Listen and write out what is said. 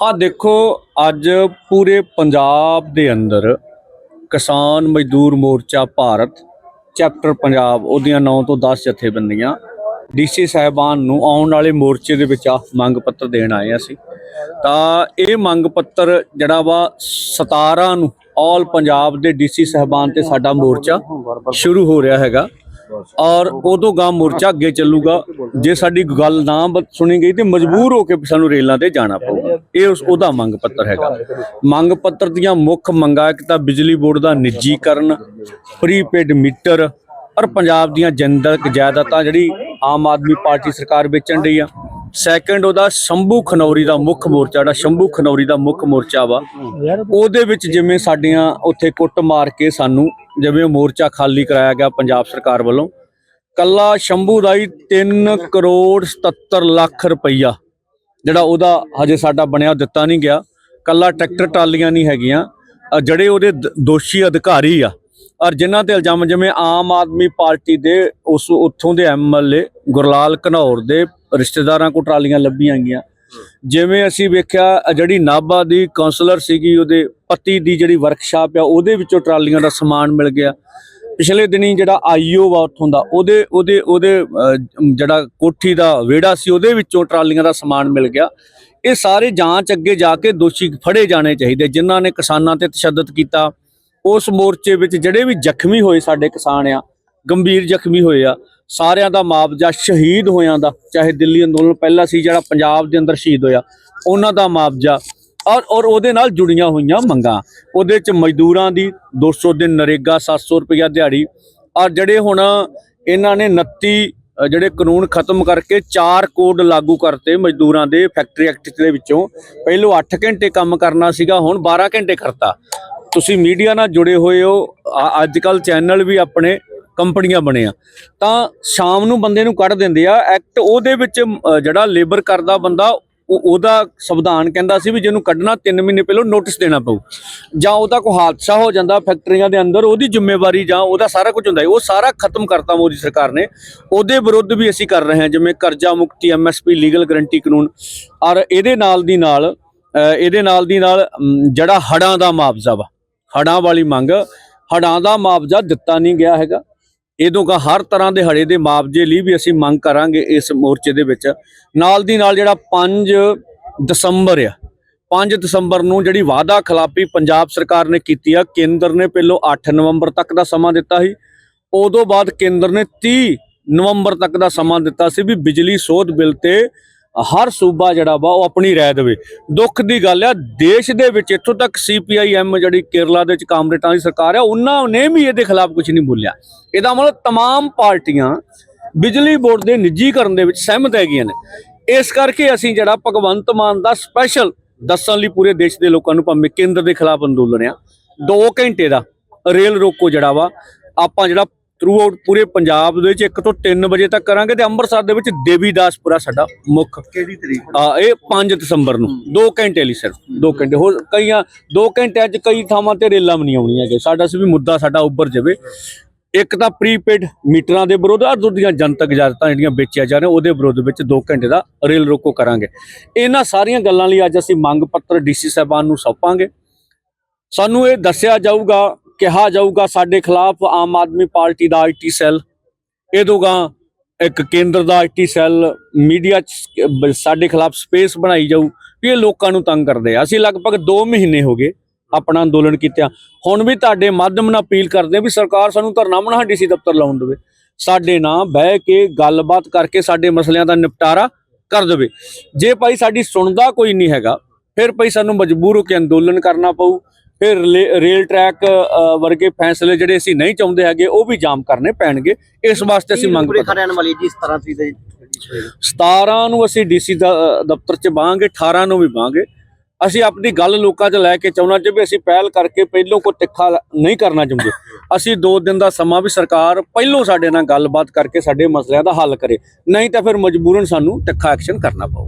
ਹਾਂ ਦੇਖੋ, ਅੱਜ ਪੂਰੇ ਪੰਜਾਬ ਦੇ ਅੰਦਰ ਕਿਸਾਨ ਮਜ਼ਦੂਰ ਮੋਰਚਾ ਭਾਰਤ, ਚੈਪਟਰ ਪੰਜਾਬ ਉਹਦੀਆਂ 9 ਤੋਂ 10 ਜਥੇਬੰਦੀਆਂ ਡੀਸੀ ਸਾਹਿਬਾਨ ਨੂੰ ਆਉਣ ਵਾਲੇ ਮੋਰਚੇ ਦੇ ਵਿੱਚ ਆ ਮੰਗ ਪੱਤਰ ਦੇਣ ਆਏ ਅਸੀਂ। ਤਾਂ ਇਹ ਮੰਗ ਪੱਤਰ ਜਿਹੜਾ ਵਾ 17 ਨੂੰ ਆਲ ਪੰਜਾਬ ਦੇ ਡੀਸੀ ਸਾਹਿਬਾਨ ਤੇ ਸਾਡਾ ਮੋਰਚਾ ਸ਼ੁਰੂ ਹੋ ਰਿਹਾ ਹੈਗਾ। ਔਰ ਉਦੋਂ ਗਾਂ ਮੋਰਚਾ ਅੱਗੇ ਚੱਲੂਗਾ, ਜੇ ਸਾਡੀ ਗੱਲ ਨਾ ਸੁਣੀ ਗਈ ਤੇ ਮਜਬੂਰ ਹੋ ਕੇ ਸਾਨੂੰ ਰੇਲਾਂ ਤੇ ਜਾਣਾ ਪਊਗਾ। ਇਹ ਉਸ ਉਹਦਾ ਮੰਗ ਪੱਤਰ ਹੈਗਾ। ਮੰਗ ਪੱਤਰ ਦੀਆਂ ਮੁੱਖ ਮੰਗਾਂ ਇੱਕ ਤਾਂ ਬਿਜਲੀ ਬੋਰਡ ਦਾ ਨਿੱਜੀਕਰਨ, ਪ੍ਰੀਪੇਡ ਮੀਟਰ, ਔਰ ਪੰਜਾਬ ਦੀਆਂ ਜਨਤਕ ਜਾਇਦਾਦਾਂ ਜਿਹੜੀ ਆਮ ਆਦਮੀ ਪਾਰਟੀ ਸਰਕਾਰ ਵੇਚਣ ਰਹੀ ਆ। ਸੈਕੰਡ ਉਹਦਾ ਸ਼ੰਭੂ ਖਨੌਰੀ ਦਾ ਮੁੱਖ ਮੋਰਚਾ, ਜਿਹੜਾ ਸ਼ੰਭੂ ਖਨੌਰੀ ਦਾ ਮੁੱਖ ਮੋਰਚਾ ਵਾ, ਉਹਦੇ ਵਿੱਚ ਜਿਵੇਂ ਸਾਡੀਆਂ ਉੱਥੇ ਕੁੱਟ ਮਾਰ ਕੇ ਸਾਨੂੰ ਜਿਵੇਂ ਉਹ ਮੋਰਚਾ ਖਾਲੀ ਕਰਾਇਆ ਗਿਆ ਪੰਜਾਬ ਸਰਕਾਰ ਵੱਲੋਂ, ਕੱਲਾ ਸ਼ੰਭੂ ਦਾ ਹੀ 3 ਕਰੋੜ 77 ਲੱਖ ਰੁਪਈਆ, ਜਿਹੜਾ ਉਹਦਾ ਹਜੇ ਸਾਡਾ ਬਣਿਆ ਦਿੱਤਾ ਨਹੀਂ ਗਿਆ, ਕੱਲਾ ਟਰੈਕਟਰ ਟਰਾਲੀਆਂ ਨਹੀਂ ਹੈਗੀਆਂ ਜਿਹੜੇ ਉਹਦੇ ਦੋਸ਼ੀ ਅਧਿਕਾਰੀ ਆ ਔਰ ਜਿਨ੍ਹਾਂ ਤੇ ਇਲਜ਼ਾਮ ਜਿਵੇਂ ਆਮ ਆਦਮੀ ਪਾਰਟੀ ਦੇ ਉਸ ਉੱਥੋਂ ਦੇ ਐਮਐਲਏ ਗੁਰਲਾਲ ਘਨੌਰ ਦੇ ਰਿਸ਼ਤੇਦਾਰਾਂ ਕੋ ਟਰਾਲੀਆਂ ਲੱਭੀਆਂ ਗਈਆਂ। ਜਿਵੇਂ ਅਸੀਂ ਵੇਖਿਆ ਜਿਹੜੀ ਨਾਭਾ ਦੀ ਕਾਉਂਸਲਰ ਸੀਗੀ, ਉਹਦੇ ਪਤੀ ਦੀ ਜਿਹੜੀ ਵਰਕਸ਼ਾਪ ਆ, ਉਹਦੇ ਵਿੱਚੋਂ ਟਰਾਲੀਆਂ ਦਾ ਸਮਾਨ ਮਿਲ ਗਿਆ। ਪਿਛਲੇ ਦਿਨੀ ਜਿਹੜਾ ਆਈਓ ਵਾ ਉੱਥੋਂ ਦਾ, ਉਹਦੇ ਉਹਦੇ ਉਹਦੇ ਜਿਹੜਾ ਕੋਠੀ ਦਾ ਵਿਹੜਾ ਸੀ, ਉਹਦੇ ਵਿੱਚੋਂ ਟਰਾਲੀਆਂ ਦਾ ਸਮਾਨ ਮਿਲ ਗਿਆ। ਇਹ ਸਾਰੇ ਜਾਂਚ ਅੱਗੇ ਜਾ ਕੇ ਦੋਸ਼ੀ ਫੜੇ ਜਾਣੇ ਚਾਹੀਦੇ, ਜਿਨ੍ਹਾਂ ਨੇ ਕਿਸਾਨਾਂ ਤੇ ਤਸ਼ੱਦਦ ਕੀਤਾ। ਉਸ ਮੋਰਚੇ ਵਿੱਚ ਜਿਹੜੇ ਵੀ ਜ਼ਖਮੀ ਹੋਏ ਸਾਡੇ ਕਿਸਾਨ ਆ, ਗੰਭੀਰ ਜ਼ਖਮੀ ਹੋਏ ਆ, ਸਾਰਿਆਂ ਦਾ ਮੁਆਵਜ਼ਾ ਸ਼ਹੀਦ ਹੋਇਆਂ ਦਾ, ਚਾਹੇ ਦਿੱਲੀ ਅੰਦੋਲਨ ਪਹਿਲਾ ਸੀ ਜਿਹੜਾ ਪੰਜਾਬ ਦੇ ਅੰਦਰ ਸ਼ਹੀਦ ਹੋਇਆ, ਉਹਨਾਂ ਦਾ ਮੁਆਵਜ਼ਾ ਔਰ ਔਰ ਉਹਦੇ ਨਾਲ ਜੁੜੀਆਂ ਹੋਈਆਂ ਮੰਗਾਂ। ਉਹਦੇ ਚ ਮਜ਼ਦੂਰਾਂ ਦੀ 200 ਦਿਨ ਨਰੇਗਾ 700 ਰੁਪਇਆ ਦਿਹਾੜੀ, ਔਰ ਜਿਹੜੇ ਹੁਣ ਇਹਨਾਂ ਨੇ 29 ਜਿਹੜੇ ਕਾਨੂੰਨ ਖਤਮ ਕਰਕੇ 4 ਕੋਡ ਲਾਗੂ ਕਰਤੇ ਮਜ਼ਦੂਰਾਂ ਦੇ ਫੈਕਟਰੀ ਐਕਟ ਦੇ ਵਿੱਚੋਂ, ਪਹਿਲੋਂ 8 ਘੰਟੇ ਕੰਮ ਕਰਨਾ ਸੀਗਾ, ਹੁਣ 12 ਘੰਟੇ ਕਰਤਾ। ਤੁਸੀਂ ਮੀਡੀਆ ਨਾਲ ਜੁੜੇ ਹੋਏ ਹੋ ਅੱਜ ਕੱਲ ਚੈਨਲ ਵੀ ਆਪਣੇ ਕੰਪਨੀਆਂ ਬਣੇ ਆ ਤਾਂ ਸ਼ਾਮ ਨੂੰ ਬੰਦੇ ਨੂੰ ਕੱਢ ਦਿੰਦੇ ਆ, ਐਕਟ ਉਹਦੇ ਵਿੱਚ ਜਿਹੜਾ ਲੇਬਰ ਕਰਦਾ ਬੰਦਾ, ਉਹ- ਉਹਦਾ ਸੰਵਿਧਾਨ ਕਹਿੰਦਾ ਸੀ ਵੀ ਜਿਹਨੂੰ ਕੱਢਣਾ 3 ਮਹੀਨੇ ਪਹਿਲਾਂ ਨੋਟਿਸ ਦੇਣਾ ਪਊ। ਜਾਂ ਉਹਦਾ ਕੋਈ ਹਾਦਸਾ ਹੋ ਜਾਂਦਾ ਫੈਕਟਰੀਆਂ ਦੇ ਅੰਦਰ, ਉਹਦੀ ਜ਼ਿੰਮੇਵਾਰੀ ਜਾਂ ਉਹਦਾ ਸਾਰਾ ਕੁਝ ਹੁੰਦਾ, ਉਹ ਸਾਰਾ ਖਤਮ ਕਰਤਾ ਮੋਦੀ ਸਰਕਾਰ ਨੇ। ਉਹਦੇ ਵਿਰੁੱਧ ਵੀ ਅਸੀਂ ਕਰ ਰਹੇ ਹਾਂ, ਜਿਵੇਂ ਕਰਜ਼ਾ ਮੁਕਤੀ ਐਮਐਸਪੀ ਲੀਗਲ ਗਰੰਟੀ ਕਾਨੂੰਨ। ਔਰ ਇਹਦੇ ਨਾਲ ਦੀ ਨਾਲ ਇਹਦੇ ਨਾਲ ਦੀ ਨਾਲ ਜਿਹੜਾ ਹੜਾਂ ਦਾ ਮੁਆਵਜ਼ਾ ਵਾ ਹੜਾਂ ਵਾਲੀ ਮੰਗ, ਹੜਾਂ ਦਾ ਮੁਆਵਜ਼ਾ ਦਿੱਤਾ ਨਹੀਂ ਗਿਆ ਹੈਗਾ। ਇਹਦੋਂ ਕਾ ਹਰ ਤਰ੍ਹਾਂ ਦੇ ਹੜੇ ਦੇ ਮੁਆਵਜ਼ੇ ਲਈ ਵੀ ਅਸੀਂ ਮੰਗ ਕਰਾਂਗੇ ਇਸ ਮੋਰਚੇ ਦੇ ਵਿੱਚ। ਨਾਲ ਦੀ ਨਾਲ ਜਿਹੜਾ 5 ਦਸੰਬਰ ਆ 5 ਦਸੰਬਰ ਨੂੰ ਜਿਹੜੀ ਵਾਅਦਾ ਖਿਲਾਫੀ ਪੰਜਾਬ ਸਰਕਾਰ ਨੇ ਕੀਤੀ ਆ, ਕੇਂਦਰ ਨੇ ਪਹਿਲੋਂ 8 ਨਵੰਬਰ ਤੱਕ ਦਾ ਸਮਾਂ ਦਿੱਤਾ ਸੀ। ਉਦੋਂ ਬਾਅਦ ਕੇਂਦਰ ਨੇ 30 ਨਵੰਬਰ ਤੱਕ ਦਾ ਸਮਾਂ ਦਿੱਤਾ ਸੀ ਵੀ ਬਿਜਲੀ ਸੋਧ ਬਿੱਲ ਤੇ ਹਰ ਸੂਬਾ ਜਿਹੜਾ ਵਾ ਉਹ ਆਪਣੀ ਰਾਏ ਦੇਵੇ ਦੁੱਖ ਦੀ ਗੱਲ ਆ ਦੇਸ਼ ਦੇ ਵਿੱਚ ਇੱਥੋਂ ਤੱਕ ਸੀਪੀਆਈਐਮ ਜਿਹੜੀ ਕੇਰਲਾ ਦੇ ਵਿੱਚ ਕਾਮਰੇਟਾਂ ਦੀ ਸਰਕਾਰ ਆ ਉਹਨਾਂ ਨੇ ਵੀ ਇਹਦੇ ਖਿਲਾਫ ਕੁਝ ਨਹੀਂ ਬੋਲਿਆ ਇਹਦਾ ਮਤਲਬ तमाम ਪਾਰਟੀਆਂ ਬਿਜਲੀ ਬੋਰਡ ਦੇ ਨਿੱਜੀਕਰਨ ਦੇ ਵਿੱਚ ਸਹਿਮਤ ਹੈਗੀਆਂ ਨੇ ਇਸ ਕਰਕੇ ਅਸੀਂ ਜਿਹੜਾ ਭਗਵੰਤ ਮਾਨ ਦਾ ਸਪੈਸ਼ਲ ਦੱਸਣ ਲਈ ਪੂਰੇ ਦੇਸ਼ ਦੇ ਲੋਕਾਂ ਨੂੰ ਭਾਵੇਂ ਕੇਂਦਰ ਦੇ ਖਿਲਾਫ ਅੰਦੋਲਨ ਆ 2 ਘੰਟੇ ਦਾ ਰੇਲ ਰੋਕੋ ਜਿਹੜਾ ਵਾ ਆਪਾਂ ਜਿਹੜਾ ਥਰੂ ਆਊਟ ਪੂਰੇ ਪੰਜਾਬ ਦੇ ਵਿੱਚ 1 ਤੋਂ 3 ਵਜੇ ਤੱਕ ਕਰਾਂਗੇ ਤੇ ਅੰਮ੍ਰਿਤਸਰ ਦੇ ਵਿੱਚ ਦੇਵੀਦਾਸਪੁਰਾ ਸਾਡਾ ਮੁੱਖ। ਕਿਹੜੀ ਤਰੀਕ? ਆ ਇਹ 5 ਦਸੰਬਰ ਨੂੰ 2 ਘੰਟੇ ਲਈ ਸਿਰਫ 2 ਘੰਟੇ। ਹੋਰ ਕਈਆਂ 2 ਘੰਟਿਆਂ 'ਚ ਕਈ ਥਾਵਾਂ ਤੇ ਰੇਲਾਂ ਵੀ ਨਹੀਂ ਆਉਣੀਆਂ ਹੈਗੇ ਸਾਡਾ ਸੀ ਵੀ ਮੁੱਦਾ ਸਾਡਾ ਉੱਭਰ ਜਾਵੇ। ਇੱਕ ਤਾਂ ਪ੍ਰੀਪੇਡ ਮੀਟਰਾਂ ਦੇ ਵਿਰੋਧ ਆ ਦੂਜੀਆਂ ਜਨਤਕ ਇਜਾਜ਼ਤਾਂ ਜਿਹੜੀਆਂ ਵੇਚੀਆਂ ਜਾ ਰਹੀਆਂ ਉਹਦੇ ਵਿਰੋਧ ਵਿੱਚ 2 ਘੰਟੇ ਦਾ ਰੇਲ ਰੋਕੋ ਕਰਾਂਗੇ। ਇਹਨਾਂ ਸਾਰੀਆਂ ਗੱਲਾਂ ਲਈ ਅੱਜ ਅਸੀਂ ਮੰਗ ਪੱਤਰ ਡੀਸੀ ਸਾਹਿਬਾਨ ਨੂੰ ਸੌਂਪਾਂਗੇ। ਸਾਨੂੰ ਇਹ ਦੱਸਿਆ ਜਾਊਗਾ ਕਿਹਾ ਜਾਊਗਾ ਸਾਡੇ ਖਿਲਾਫ ਆਮ ਆਦਮੀ ਪਾਰਟੀ ਦਾ ਆਈਟੀ ਸੈੱਲ ਇਹਦੋਗਾ ਇੱਕ ਕੇਂਦਰ ਦਾ ਆਈਟੀ ਸੈੱਲ ਮੀਡੀਆ ਸਾਡੇ ਖਿਲਾਫ ਸਪੇਸ ਬਣਾਈ ਜਾਊ ਵੀ ਇਹ ਲੋਕਾਂ ਨੂੰ ਤੰਗ ਕਰਦੇ ਆ। ਅਸੀਂ ਲਗਭਗ 2 ਮਹੀਨੇ ਹੋ ਗਏ ਆਪਣਾ ਅੰਦੋਲਨ ਕੀਤਾ ਹੁਣ ਵੀ ਤੁਹਾਡੇ ਮਾਧਿਅਮ ਨਾਲ ਅਪੀਲ ਕਰਦੇ ਆ ਵੀ ਸਰਕਾਰ ਸਾਨੂੰ ਧਰਨਾ ਬਣਾ ਡੀਸੀ ਦਫ਼ਤਰ ਲਾਉਣ ਦੇਵੇ। ਸਾਡੇ ਨਾਲ ਬਹਿ ਕੇ ਗੱਲਬਾਤ ਕਰਕੇ ਸਾਡੇ ਮਸਲਿਆਂ ਦਾ ਨਿਪਟਾਰਾ ਕਰ ਦੇਵੇ। ਜੇ ਭਾਈ ਸਾਡੀ ਸੁਣਦਾ ਕੋਈ ਨਹੀਂ ਹੈਗਾ, ਫਿਰ ਭਾਈ ਸਾਨੂੰ ਮਜਬੂਰ ਹੋ ਕੇ ਅੰਦੋਲਨ ਕਰਨਾ ਪਊ। ਫਿਰ ਰਲੇ- ਟਰੈਕ ਵਰਗੇ ਫੈਸਲੇ ਜਿਹੜੇ ਅਸੀਂ ਨਹੀਂ ਚਾਹੁੰਦੇ ਹੈਗੇ ਉਹ ਵੀ ਜਾਮ ਕਰਨੇ ਪੈਣਗੇ। ਇਸ ਵਾਸਤੇ ਅਸੀਂ ਮੰਗ ਪੂਰੇ ਰਹਿਣ ਵਾਲੀ ਜੀ 17 ਤਰੀਕ ਦੇ 17 ਨੂੰ ਅਸੀਂ ਡੀਸੀ ਦਾ ਦਫ਼ਤਰ 'ਚ ਬਾਹਾਂਗੇ 18 ਨੂੰ ਵੀ ਬਾਹਾਂਗੇ। ਅਸੀਂ ਆਪਣੀ ਗੱਲ ਲੋਕਾਂ 'ਚ ਲੈ ਕੇ ਚਾਹੁੰਨਾ ਚ ਵੀ ਅਸੀਂ ਪਹਿਲ ਕਰਕੇ ਪਹਿਲੋਂ ਕੋ ਤਿੱਖਾ ਨਹੀਂ ਕਰਨਾ ਚਾਹੁੰਦੇ। ਅਸੀਂ 2 ਦਿਨ ਦਾ ਸਮਾਂ ਵੀ ਸਰਕਾਰ ਪਹਿਲੋਂ ਸਾਡੇ ਨਾਲ ਗੱਲਬਾਤ ਕਰਕੇ ਸਾਡੇ ਮਸਲਿਆਂ ਦਾ ਹੱਲ ਕਰੇ। ਨਹੀਂ ਤਾਂ ਫਿਰ ਮਜਬੂਰਨ ਸਾਨੂੰ ਤਿੱਖਾ ਐਕਸ਼ਨ ਕਰਨਾ ਪਊ।